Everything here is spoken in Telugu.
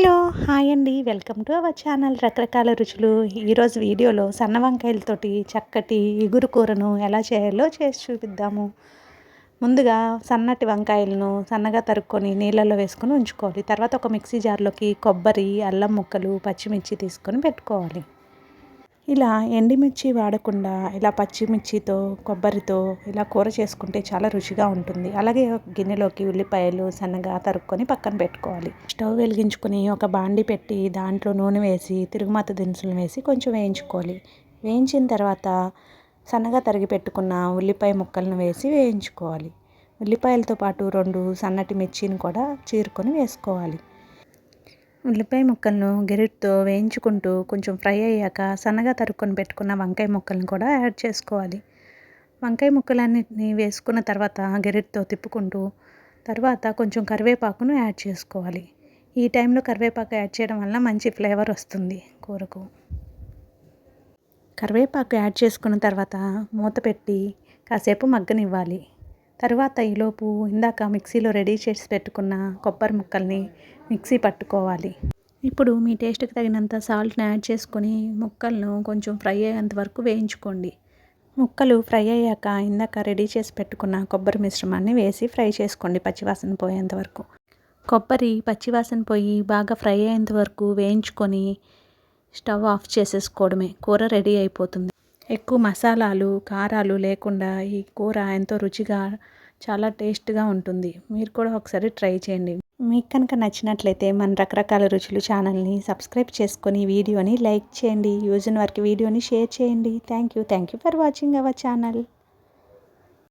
హలో హాయ్ అండి. Welcome to our channel. రకరకాల రుచులు. ఈరోజు వీడియోలో సన్న వంకాయలతోటి చక్కటి ఇగురు కూరను ఎలా చేయాలో చేసి చూపిద్దాము. ముందుగా సన్నటి వంకాయలను సన్నగా తరుక్కొని నీళ్ళల్లో వేసుకొని ఉంచుకోవాలి. తర్వాత ఒక మిక్సీ జార్లోకి కొబ్బరి అల్లం ముక్కలు పచ్చిమిర్చి తీసుకొని పెట్టుకోవాలి. ఇలా ఎండిమిర్చి వాడకుండా ఇలా పచ్చిమిర్చితో కొబ్బరితో ఇలా కూర చేసుకుంటే చాలా రుచిగా ఉంటుంది. అలాగే గిన్నెలోకి ఉల్లిపాయలు సన్నగా తరుక్కొని పక్కన పెట్టుకోవాలి. స్టవ్ వెలిగించుకొని ఒక బాండి పెట్టి దాంట్లో నూనె వేసి తిరుగుమాత దినుసులు వేసి కొంచెం వేయించుకోవాలి. వేయించిన తర్వాత సన్నగా తరిగి పెట్టుకున్న ఉల్లిపాయ ముక్కలను వేసి వేయించుకోవాలి. ఉల్లిపాయలతో పాటు రెండు సన్నటి మిర్చిని కూడా చీరుకొని వేసుకోవాలి. ఉల్లిపాయ ముక్కలను గెరిట్తో వేయించుకుంటూ కొంచెం ఫ్రై అయ్యాక సన్నగా తరుక్కొని పెట్టుకున్న వంకాయ ముక్కలను కూడా యాడ్ చేసుకోవాలి. వంకాయ ముక్కలన్నిటిని వేసుకున్న తర్వాత గెరిట్తో తిప్పుకుంటూ తర్వాత కొంచెం కరివేపాకును యాడ్ చేసుకోవాలి. ఈ టైంలో కరివేపాకు యాడ్ చేయడం వల్ల మంచి ఫ్లేవర్ వస్తుంది కూరకు. కరివేపాకు యాడ్ చేసుకున్న తర్వాత మూత పెట్టి కాసేపు మగ్గనివ్వాలి. తర్వాత ఈలోపు ఇందాక మిక్సీలో రెడీ చేసి పెట్టుకున్న కొబ్బరి ముక్కల్ని మిక్సీ పట్టుకోవాలి. ఇప్పుడు మీ టేస్ట్కి తగినంత సాల్ట్ని యాడ్ చేసుకొని ముక్కలను కొంచెం ఫ్రై అయ్యేంత వరకు వేయించుకోండి. ముక్కలు ఫ్రై అయ్యాక ఇందాక రెడీ చేసి పెట్టుకున్న కొబ్బరి మిశ్రమాన్ని వేసి ఫ్రై చేసుకోండి పచ్చివాసన పోయేంత వరకు. కొబ్బరి పచ్చివాసన పోయి బాగా ఫ్రై అయ్యేంత వరకు వేయించుకొని స్టవ్ ఆఫ్ చేసేసుకోవడమే. కూర రెడీ అయిపోతుంది. ఎక్కువ మసాలాలు కారాలు లేకుండా ఈ కూర ఎంతో రుచిగా చాలా టేస్ట్గా ఉంటుంది. మీరు కూడా ఒకసారి ట్రై చేయండి. మీకు కనుక నచ్చినట్లయితే మన రకరకాల రుచులు ఛానల్ని సబ్స్క్రైబ్ చేసుకొని వీడియోని లైక్ చేయండి. యూజ్ వారికి వీడియోని షేర్ చేయండి. Thank you thank you for watching our channel.